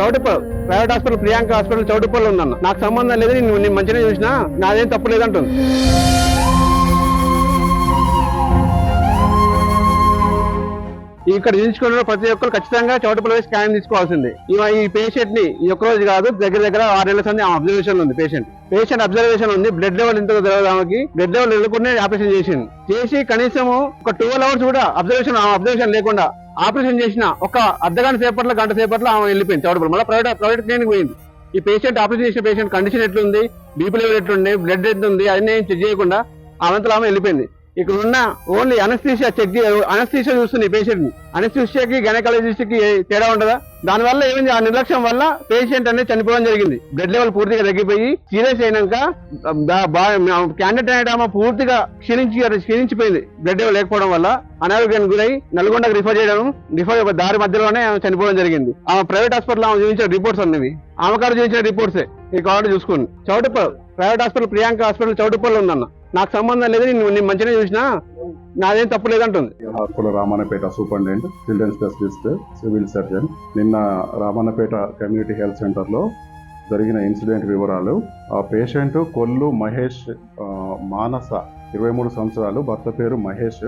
Choutuppal private hospital Priyanka hospital Choutuppal ఉందన్న. నాకు సంబంధం లేదు నేను నేను మంచిగా చూసినా నాదేం తప్పు లేదంటుంది. ఇక్కడ చూపించుకున్న ప్రతి ఒక్కరు ఖచ్చితంగా చౌటుపల్లి వేసి స్కాన్ తీసుకోవాల్సింది. ఈ పేషెంట్ని ఈ ఒక్క రోజు కాదు దగ్గర దగ్గర ఆరు నెలల సంది అబ్జర్వేషన్ ఉంది పేషెంట్. పేషెంట్ అబ్జర్వేషన్ ఉంది బ్లడ్ లెవెల్ ఎంతో తెలియదు ఆమెకి. బ్లడ్ లెవెల్ వెళ్ళకుండా ఆపరేషన్ చేసింది. చేసి కనీసం ఒక ట్వెల్వ్ అవర్స్ కూడా అబ్జర్వేషన్ అబ్జర్వేషన్ లేకుండా ఆపరేషన్ చేసిన ఒక అర్ధగంట సేపట్లో గంట సేపట్లో ఆమె వెళ్ళిపోయింది చౌడపల్లి మళ్ళీ ప్రైవేట్ ప్రైవేట్ క్లినిక్ పోయింది. ఈ పేషెంట్ ఆపరేషన్ చేసిన పేషెంట్ కండిషన్ ఎట్లుంది? బీపీ లెవెల్ ఎట్లుంది? బ్లడ్ ఎట్లుంది అన్నీ ఏం చెక్ చేయకుండా ఆమెంతలో ఆమె వెళ్ళిపోయింది. ఇక్కడ ఉన్న ఓన్లీ అనస్థీషియా చెక్ అనస్థీషియా చూస్తుంది పేషెంట్ని. అనస్థీషియాకి గైనకాలజిస్ట్కి తేడా ఉండదా? దానివల్ల ఏమైంది? ఆ నిర్లక్ష్యం వల్ల పేషెంట్ అనేది చనిపోవడం జరిగింది. బ్లడ్ లెవెల్ పూర్తిగా తగ్గిపోయి సీరియస్ అయినాక క్యాండిడేట్ అనేది ఆమె పూర్తిగా క్షీణించి క్షీణించిపోయింది. బ్లడ్ లెవెల్ లేకపోవడం వల్ల అనారోగ్యానికి గురై నల్గొండకు రిఫర్ చేయడం రిఫర్ దారి మధ్యలోనే ఆమె చనిపోవడం జరిగింది. ఆమె ప్రైవేట్ హాస్పిటల్ ఆమె చూపించిన రిపోర్ట్స్ అన్నవి ఆమె కాదు చూపించిన రిపోర్ట్సే ఈ కార్డు చూసుకోండి. చౌటప్పుడు private hospital Priyanka hospital Choutupalli ఉందన్న. నాకు సంబంధం లేదు నేను నేను మంచిగా చూసినా నాదేం తప్పు లేదంటుంది. Hospital Ramannapeta superintendent children specialist civil surgeon. నిన్న రామన్నపేట కమ్యూనిటీ హెల్త్ సెంటర్లో జరిగిన ఇన్సిడెంట్ వివరాలు. ఆ పేషెంట్ కొల్లు మహేష్ మానస ఇరవై మూడు సంవత్సరాలు. భర్త పేరు మహేష్.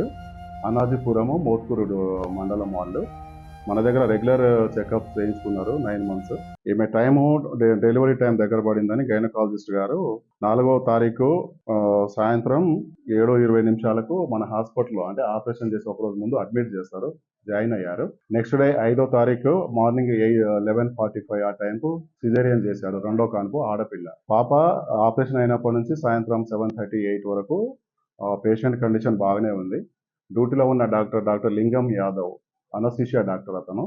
అనాదిపురము మోత్కూరు మండలం వాళ్ళు. మన దగ్గర రెగ్యులర్ చెకప్ చేయించుకున్నారు నైన్ మంత్స్ ఈమె టైము డెలివరీ టైం దగ్గర పడిందని గైనకాలజిస్ట్ గారు నాలుగవ తారీఖు సాయంత్రం ఏడు ఇరవై నిమిషాలకు మన హాస్పిటల్లో అంటే ఆపరేషన్ చేసి ఒక రోజు ముందు అడ్మిట్ చేస్తారు జాయిన్ అయ్యారు. నెక్స్ట్ డే ఐదో తారీఖు మార్నింగ్ లెవెన్ ఫార్టీ ఫైవ్ ఆ టైంకు సిజేరియన్ చేశారు రెండో కాన్పు ఆడపిల్ల. పాప ఆపరేషన్ అయినప్పటి నుంచి సాయంత్రం సెవెన్ థర్టీ ఎయిట్ వరకు పేషెంట్ కండిషన్ బాగానే ఉంది. డ్యూటీలో ఉన్న doctor doctor Lingam Yadav anaesthesia doctor అతను.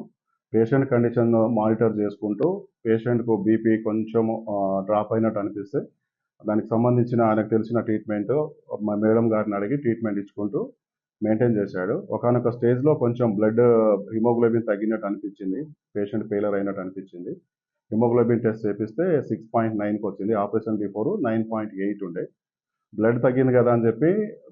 పేషెంట్ కండిషన్ మానిటర్ చేసుకుంటూ పేషెంట్కు బీపీ కొంచెం డ్రాప్ అయినట్టు అనిపిస్తే దానికి సంబంధించిన ఆయనకు తెలిసిన ట్రీట్మెంట్ మా మేడం గారిని అడిగి ట్రీట్మెంట్ ఇచ్చుకుంటూ మెయింటైన్ చేశాడు. ఒకనొక స్టేజ్లో కొంచెం బ్లడ్ హిమోగ్లోబిన్ తగ్గినట్టు అనిపించింది. పేషెంట్ ఫెయిలర్ అయినట్టు అనిపించింది. హిమోగ్లోబిన్ టెస్ట్ చేపిస్తే సిక్స్ పాయింట్ నైన్కి వచ్చింది. Operation before nine point eight ఉండే. బ్లడ్ తగ్గింది కదా అని చెప్పి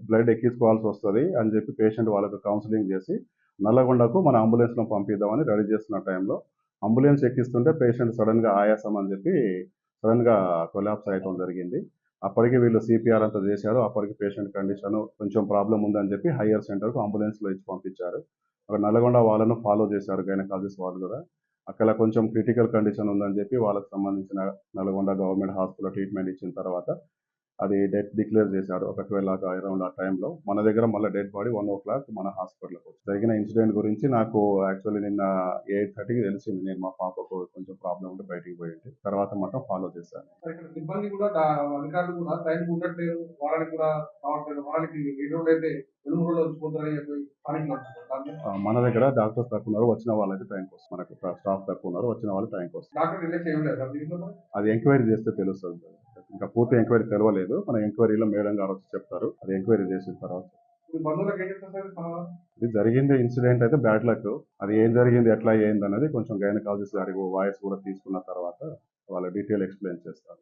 బ్లడ్ ఎక్కించుకోవాల్సి వస్తుంది అని చెప్పి పేషెంట్ వాళ్ళకు కౌన్సిలింగ్ చేసి నల్లగొండకు మన అంబులెన్స్లో పంపిద్దామని రెడీ చేస్తున్న టైంలో అంబులెన్స్ ఎక్కిస్తుంటే పేషెంట్ సడన్గా ఆయాసం అని చెప్పి సడన్గా కొలాప్స్ అయ్యడం జరిగింది. అప్పటికి వీళ్ళు సిపిఆర్ అంతా చేశారు. అప్పటికి పేషెంట్ కండిషన్ కొంచెం ప్రాబ్లం ఉందని చెప్పి హయ్యర్ సెంటర్కు అంబులెన్స్లో ఇచ్చి పంపించారు. అక్కడ నల్గొండ వాళ్ళను ఫాలో చేశారు గైనకాలజిస్ట్ వాళ్ళు కూడా. అక్కడ కొంచెం క్రిటికల్ కండిషన్ ఉందని చెప్పి వాళ్ళకి సంబంధించిన నల్గొండ గవర్నమెంట్ హాస్పిటల్ ట్రీట్మెంట్ ఇచ్చిన తర్వాత అది డెత్ డిక్లేర్ చేశారు ఒక ట్వెల్వ్ లాక్ అరౌండ్ ఆ టైంలో. మన దగ్గర మళ్ళీ dead body one o'clock మన హాస్పిటల్కి వచ్చి జరిగిన ఇన్సిడెంట్ గురించి నాకు యాక్చువల్లీ నిన్న ఎయిట్ థర్టీకి తెలిసింది. నేను మా పాపకు కొంచెం ప్రాబ్లం ఉంటే బయటికి పోయింది తర్వాత మాత్రం ఫాలో చేశాను. సిబ్బంది కూడా అధికారులు కూడా టైం ఉండట్లేదు. వాళ్ళకి కూడా వాళ్ళకి ఆ, మన దగ్గర డాక్టర్స్ తక్కువ ఉన్నారు. వచ్చిన వాళ్ళకి టైంకి వస్తుంది మనకు స్టాఫ్ తక్కువ ఉన్నారు. వచ్చిన వాళ్ళు టైంకి వస్తుంది దీంట్లో మరి? అది ఎంక్వైరీ చేస్తే తెలుస్తుంది. ఇంకా పూర్తి ఎంక్వైరీ తెలవలేదు. మన ఎంక్వైరీలో మేడం గారు వచ్చి చెప్తారు. అది ఎంక్వైరీ చేసిన తర్వాత ఇది జరిగింది ఇన్సిడెంట్ అయితే బ్యాడ్ లక్. అది ఏం జరిగింది ఎట్లా అయ్యింది అనేది కొంచెం గైనకాలజిస్ట్ గారి వాయిస్ కూడా తీసుకున్న తర్వాత వాళ్ళ డీటెయిల్ ఎక్స్ప్లెయిన్ చేస్తారు